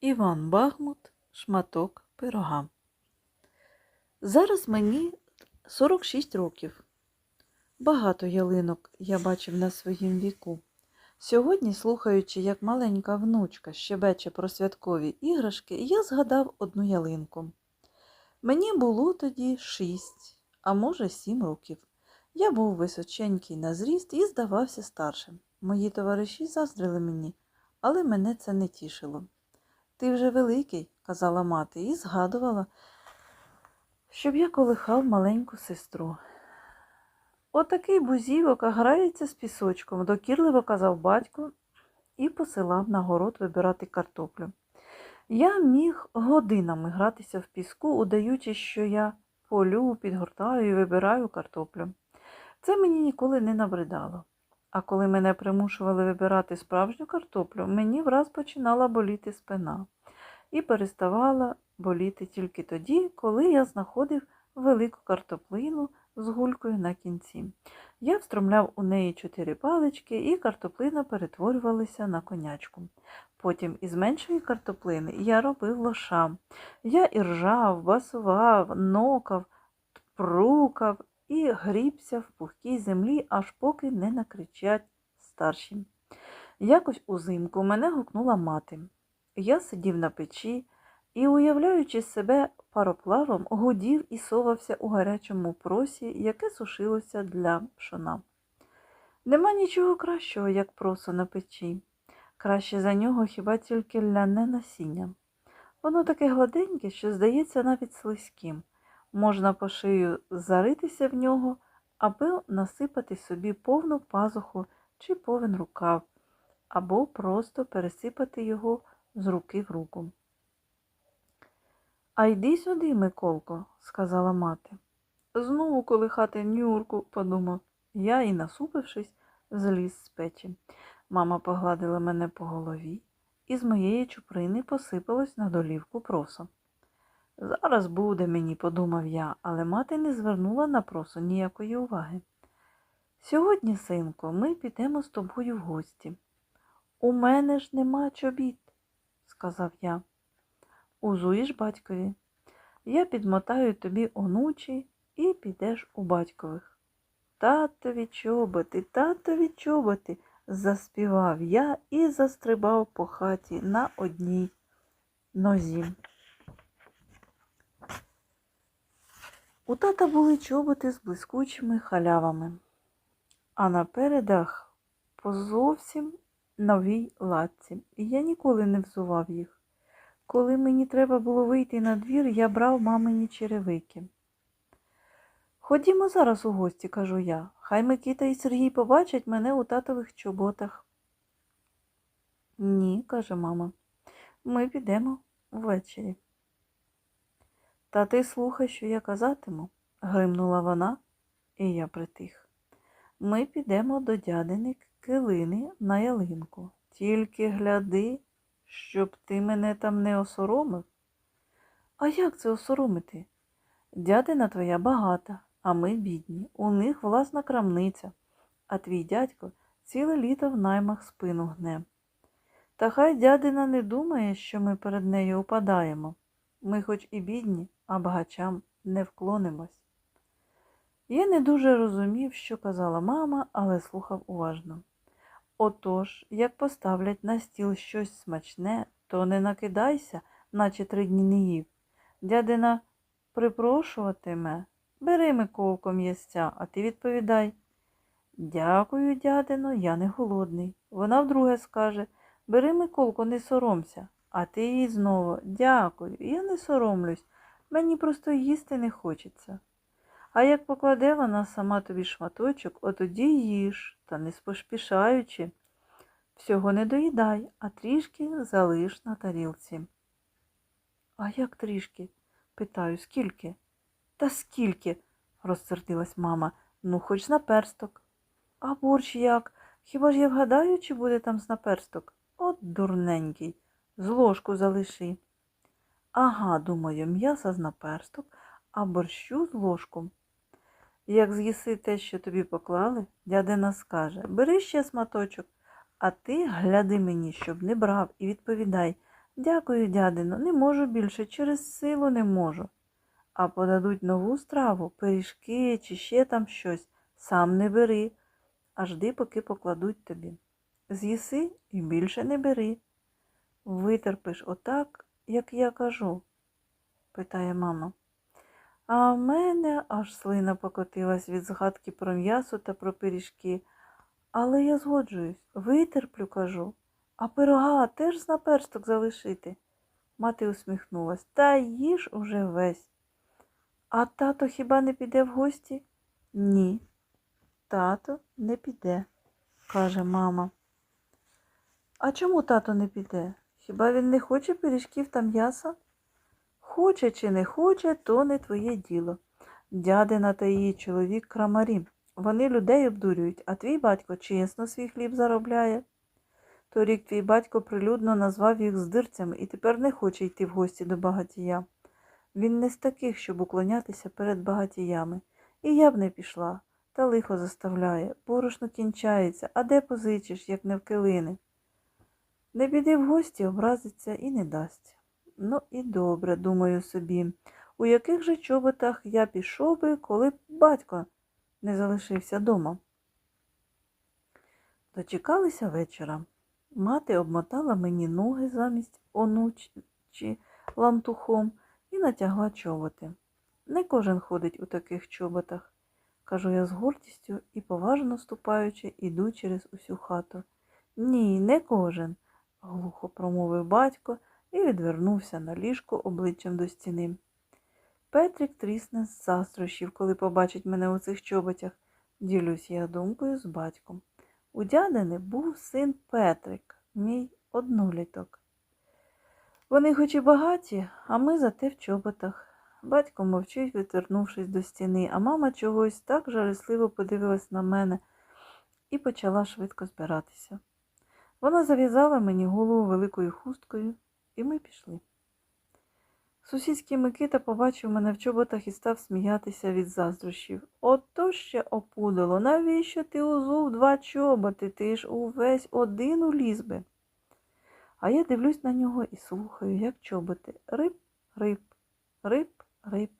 Іван Бахмут, шматок пирога. Зараз мені 46 років. Багато ялинок я бачив на своїм віку. Сьогодні, слухаючи, як маленька внучка щебече про святкові іграшки, я згадав одну ялинку. Мені було тоді шість, а може сім років. Я був височенький на зріст і здавався старшим. Мої товариші заздрили мені, але мене це не тішило. Ти вже великий, казала мати, і згадувала, щоб я колихав маленьку сестру. Отакий бузівок грається з пісочком, докірливо казав батько і посилав на город вибирати картоплю. Я міг годинами гратися в піску, удаючи, що я полю, підгортаю і вибираю картоплю. Це мені ніколи не набридало. А коли мене примушували вибирати справжню картоплю, мені враз починала боліти спина і переставала боліти тільки тоді, коли я знаходив велику картоплину з гулькою на кінці. Я встромляв у неї чотири палички, і картоплина перетворювалася на конячку. Потім із меншої картоплини я робив лоша. Я іржав, басував, нокав, прукав і грібся в пухкій землі, аж поки не накричать старші. Якось узимку мене гукнула мати. Я сидів на печі і, уявляючи себе пароплавом, гудів і совався у гарячому просі, яке сушилося для пшона. Нема нічого кращого, як просо на печі. Краще за нього хіба тільки ляне насіння. Воно таке гладеньке, що здається навіть слизьким. Можна по шию заритися в нього, аби насипати собі повну пазуху чи повен рукав, або просто пересипати його з руки в руку. А йди сюди, Миколко, сказала мати. Знову колихати нюрку, подумав я і, насупившись, зліз з печі. Мама погладила мене по голові, і з моєї чуприни посипалось на долівку просо. Зараз буде мені, подумав я, але мати не звернула на просо ніякої уваги. Сьогодні, синко, ми підемо з тобою в гості. У мене ж нема чобіт, сказав я. Узуєш батькові. Я підмотаю тобі онучі і підеш у батькових. Татові чоботи, татові чоботи, заспівав я і застрибав по хаті на одній нозі. У тата були чоботи з блискучими халявами, а на передах по новій латці, і я ніколи не взував їх. Коли мені треба було вийти на двір, я брав мамині черевики. Ходімо зараз у гості, кажу я. Хай Микита і Сергій побачать мене у татових чоботах. Ні, каже мама, ми підемо ввечері. Та ти слухай, що я казатиму, гримнула вона, і я притих. Ми підемо до дядини килини на ялинку. Тільки гляди, щоб ти мене там не осоромив. А як це осоромити? Дядина твоя багата, а ми бідні. У них власна крамниця, а твій дядько ціле літо в наймах спину гне. Та хай дядина не думає, що ми перед нею упадаємо. Ми хоч і бідні, а багачам не вклонимось. Я не дуже розумів, що казала мама, але слухав уважно. Отож, як поставлять на стіл щось смачне, то не накидайся, наче три дні не їв. Дядина припрошуватиме, бери Миколко м'ясця, а ти відповідай. Дякую, дядино, я не голодний. Вона вдруге скаже Бери Миколко, не соромся, а ти їй знову дякую, я не соромлюсь, мені просто їсти не хочеться. А як покладе вона сама тобі шматочок, отоді їж, та не поспішаючи. Всього не доїдай, а трішки залиш на тарілці. А як трішки? питаю, скільки? Та скільки? розсердилась мама. Ну, хоч з наперсток. А борщ як? Хіба ж я вгадаю, чи буде там з наперсток? От дурненький, з ложку залиши. Ага, думаю, м'яса з наперсток, а борщу з ложком. Як з'їси те, що тобі поклали, дядина скаже бери ще сматочок, а ти гляди мені, щоб не брав, і відповідай Дякую, дядино, не можу більше, через силу не можу. А подадуть нову страву, пиріжки чи ще там щось, сам не бери, а жди, поки покладуть тобі. З'їси і більше не бери. Витерпиш отак, як я кажу, питає мама. А в мене аж слина покотилась від згадки про м'ясо та про пиріжки. Але я згоджуюсь, витерплю, кажу, а пирога теж з наперсток залишити. Мати усміхнулась. Та їж уже весь. А тато хіба не піде в гості? Ні, тато не піде, каже мама. А чому тато не піде? Хіба він не хоче пиріжків та м'яса? Хоче чи не хоче, то не твоє діло. Дядина та її чоловік крамарі. Вони людей обдурюють, а твій батько чесно свій хліб заробляє. Торік твій батько прилюдно назвав їх здирцями і тепер не хоче йти в гості до багатія. Він не з таких, щоб уклонятися перед багатіями. І я б не пішла, та лихо заставляє. Борошно кінчається, а де позичиш, як не в килини? Не піди в гості, образиться і не дасть. Ну і добре, думаю собі, у яких же чоботах я пішов би, коли б батько не залишився дома. Дочекалися вечора. Мати обмотала мені ноги замість онучі лантухом і натягла чоботи. Не кожен ходить у таких чоботах, кажу я з гордістю і, поважно ступаючи, іду через усю хату. Ні, не кожен, глухо промовив батько і відвернувся на ліжко обличчям до стіни. Петрик трісне з заздрощів, коли побачить мене у цих чоботях, ділюсь я думкою з батьком. У дядини був син Петрик, мій одноліток. Вони хоч і багаті, а ми зате в чоботах. Батько мовчить, відвернувшись до стіни, а мама чогось так жалісливо подивилась на мене і почала швидко збиратися. Вона зав'язала мені голову великою хусткою, і ми пішли. Сусідський Микита побачив мене в чоботах і став сміятися від заздрощів. Ото ще опудало, навіщо ти узув два чоботи? Ти ж увесь один уліз би. А я дивлюсь на нього і слухаю, як чоботи. Риб, риб, риб, риб.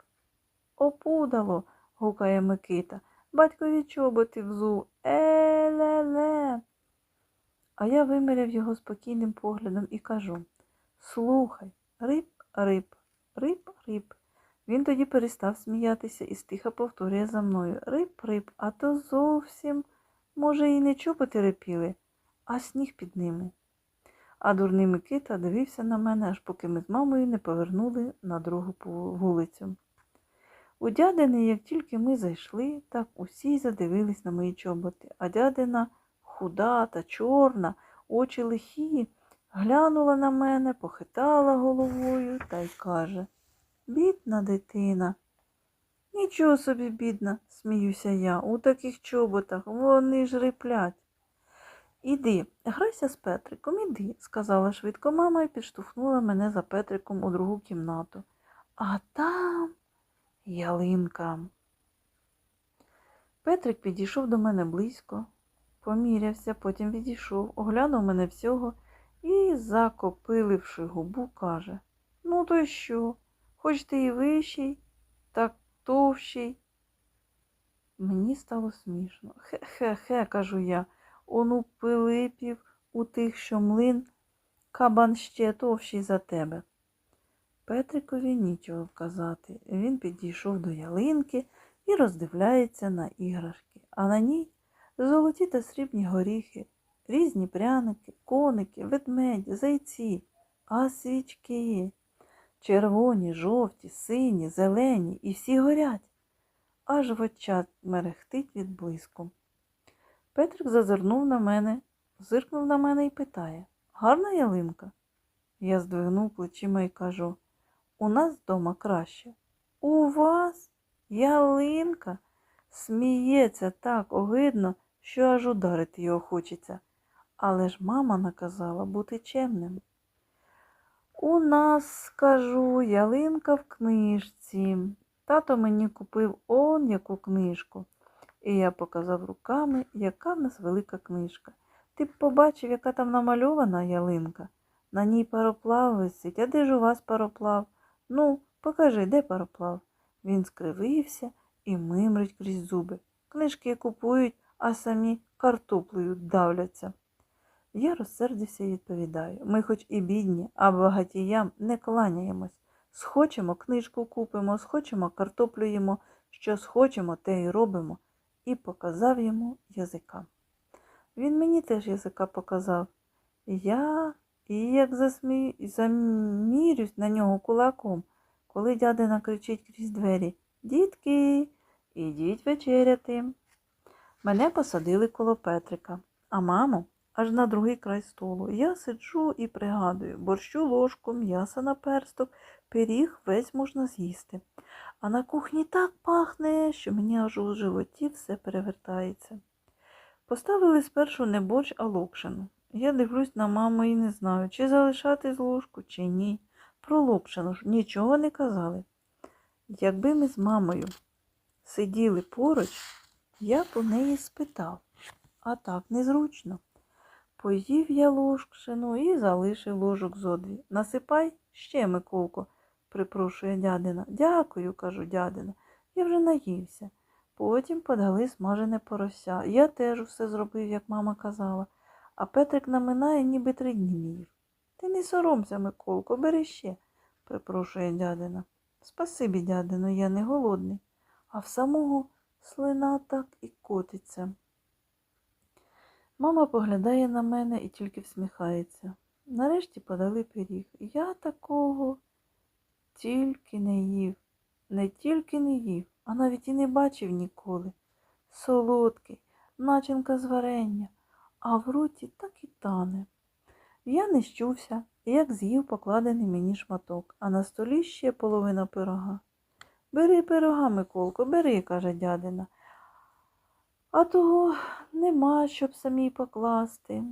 Опудало, гукає Микита. Батькові чоботи взув. Е-ле-ле. А я виміряв його спокійним поглядом і кажу Слухай, риб, риб, риб, риб. Він тоді перестав сміятися і стиха повторює за мною Риб, риб, а то зовсім, може, і не чоботи репіли, а сніг під ними. А дурний Микита дивився на мене, аж поки ми з мамою не повернули на другу вулицю. У дядини, як тільки ми зайшли, так усі задивились на мої чоботи, а дядина худа та чорна, очі лихі, глянула на мене, похитала головою та й каже Бідна дитина. Нічого собі, бідна, сміюся я, у таких чоботах вони ж риплять. Іди, грайся з Петриком, іди, сказала швидко мама і підштовхнула мене за Петриком у другу кімнату. А там ялинка. Петрик підійшов до мене близько, помірявся, потім відійшов, оглянув мене всього і, закопиливши губу, каже Ну, то що? Хоч ти і вищий, так товщий. Мені стало смішно. Хе-хе-хе, кажу я, он у Пилипів, у тих, що млин, кабан ще товщий за тебе. Петрикові нічого казати. Він підійшов до ялинки і роздивляється на іграшки, а на ній золоті та срібні горіхи, різні пряники, коники, ведмеді, зайці, а свічки. Червоні, жовті, сині, зелені і всі горять. Аж в очах мерехтить від блиску. Петрик зазирнув на мене, зиркнув на мене і питає Гарна ялинка? Я здвигнув плечима і кажу У нас вдома краще. У вас? Ялинка? Сміється так огидно, що аж ударити його хочеться. Але ж мама наказала бути чемним. У нас, кажу, ялинка в книжці. Тато мені купив он яку книжку. І я показав руками, яка в нас велика книжка. Ти б побачив, яка там намальована ялинка. На ній пароплав висить, а де ж у вас пароплав? Ну, покажи, де пароплав? Він скривився і мимрить крізь зуби. Книжки купують, а самі картоплею давляться. Я розсердився і відповідаю. Ми хоч і бідні, а багатіям не кланяємось. Схочемо, книжку купимо, схочемо, картоплю їмо, що схочемо, те й робимо. І показав йому язика. Він мені теж язика показав. Я і як засмі... замірюсь на нього кулаком, коли дядина кричить крізь двері Дітки, ідіть вечеряти. Мене посадили коло Петрика, а маму аж на другий край столу. Я сиджу і пригадую, борщу ложку, м'яса на персток, пиріг весь можна з'їсти. А на кухні так пахне, що мені аж у животі все перевертається. Поставили спершу не борщ, а локшину. Я дивлюсь на маму і не знаю, чи залишати з ложку, чи ні. Про локшину ж нічого не казали. Якби ми з мамою сиділи поруч, я у неї спитав, а так незручно. Поїв я ложкшину і залишив ложок зо дві. Насипай ще, Миколко, припрошує дядина. Дякую, кажу дядина. Я вже наївся. Потім подали смажене порося. Я теж все зробив, як мама казала, а Петрик наминає, ніби три дні не їв. Ти не соромся, Миколко, бери ще, припрошує дядина. Спасибі, дядино, я не голодний, а в самого слина так і котиться. Мама поглядає на мене і тільки всміхається. Нарешті подали пиріг. Я такого тільки не їв, не тільки не їв, а навіть і не бачив ніколи. Солодкий, начинка з варення, а в роті так і тане. Я не щувся, як з'їв покладений мені шматок, а на столі ще половина пирога. Бери пирога, Миколко, бери, каже дядина. А того нема, щоб самій покласти.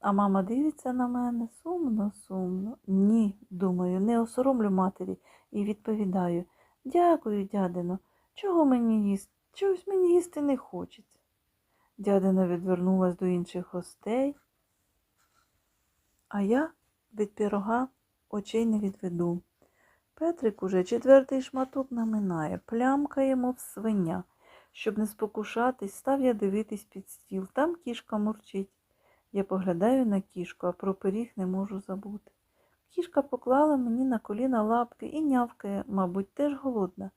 А мама дивиться на мене сумно, сумно. Ні, думаю, не осоромлю матері і відповідаю. Дякую, дядино. Чого мені їсти? Чогось мені їсти не хочеться. Дядина відвернулась до інших гостей, а я від пірога очей не відведу. Петрик уже четвертий шматок наминає, плямкає, мов свиня. Щоб не спокушатись, став я дивитись під стіл. Там кішка мурчить. Я поглядаю на кішку, а про пиріг не можу забути. Кішка поклала мені на коліна лапки і нявкає, мабуть, теж голодна.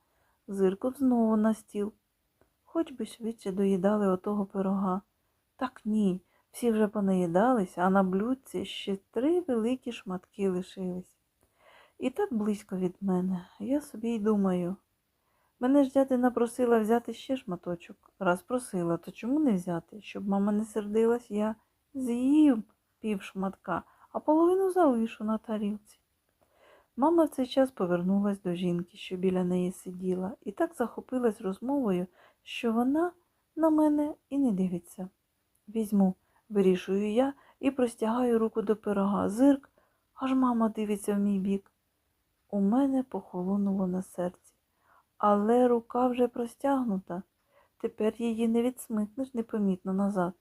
Зирков знову на стіл. Хоч би швидше доїдали отого пирога. Так ні, всі вже понаїдалися, а на блюдці ще три великі шматки лишились. І так близько від мене. Я собі й думаю. Мене ж дядина просила взяти ще шматочок. Раз просила, то чому не взяти? Щоб мама не сердилась, я з'їв пів шматка, а половину залишу на тарілці. Мама в цей час повернулась до жінки, що біля неї сиділа, і так захопилась розмовою, що вона на мене і не дивиться. Візьму, вирішую я і простягаю руку до пирога. Зирк, аж мама дивиться в мій бік. У мене похолонуло на серці. Але рука вже простягнута. Тепер її не відсмикнеш непомітно назад.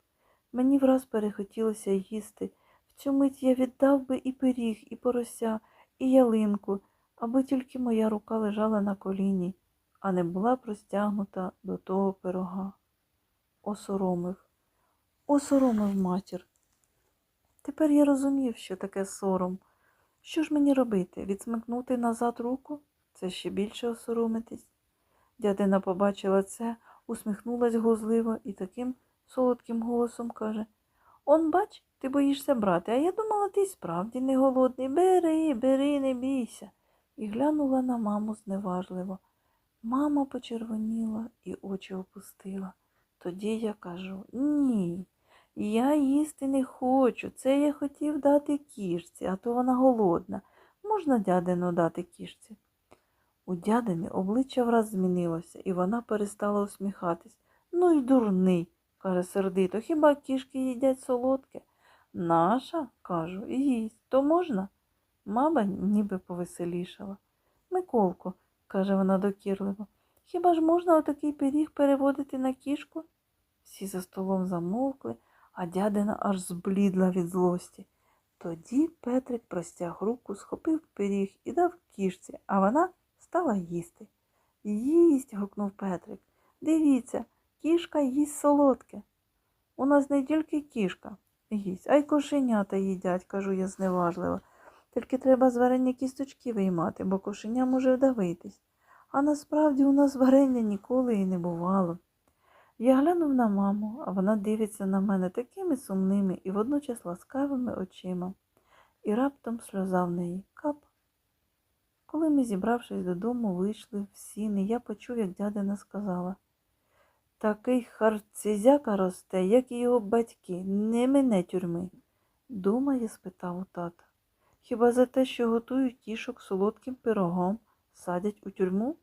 Мені враз перехотілося їсти. В цю мить я віддав би і пиріг, і порося, і ялинку, аби тільки моя рука лежала на коліні, а не була простягнута до того пирога. Осоромив, осоромив матір. Тепер я розумів, що таке сором. Що ж мені робити? Відсмикнути назад руку? Це ще більше осоромитись. Дядина побачила це, усміхнулась глузливо і таким солодким голосом каже Он, бач, ти боїшся брати, а я думала, ти справді не голодний. Бери, бери, не бійся. І глянула на маму зневажливо. Мама почервоніла і очі опустила. Тоді я кажу ні, я їсти не хочу. Це я хотів дати кішці, а то вона голодна. Можна дядину дати кішці? У дядини обличчя враз змінилося, і вона перестала усміхатись. Ну й дурний, каже сердито, хіба кішки їдять солодке? Наша, кажу, їсть, то можна? Мама ніби повеселішала. Миколко, каже вона докірливо, хіба ж можна отакий пиріг переводити на кішку? Всі за столом замовкли, а дядина аж зблідла від злості. Тоді Петрик простяг руку, схопив пиріг і дав кішці, а вона стала їсти. Їсть. гукнув Петрик. Дивіться, кішка їсть солодке. У нас не тільки кішка їсть, а й кошенята їдять, кажу я зневажливо. Тільки треба з варення кісточки виймати, бо кошеня може вдавитись. А насправді у нас варення ніколи і не бувало. Я глянув на маму, а вона дивиться на мене такими сумними і водночас ласкавими очима. І раптом сльоза в неї кап. Коли ми, зібравшись додому, вийшли в сіни, я почув, як дядина сказала Такий харцизяка росте, як і його батьки, не мене тюрми. Думає, спитав у тата. Хіба за те, що готують кішок солодким пирогом, садять у тюрму?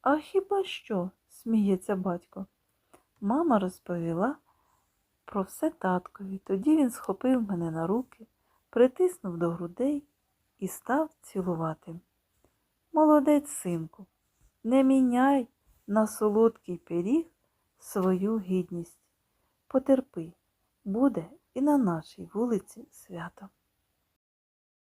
А хіба що? Сміється батько. Мама розповіла про все таткові. Тоді він схопив мене на руки, притиснув до грудей і став цілувати. Молодець, синку, не міняй на солодкий пиріг свою гідність. Потерпи, буде і на нашій вулиці свято.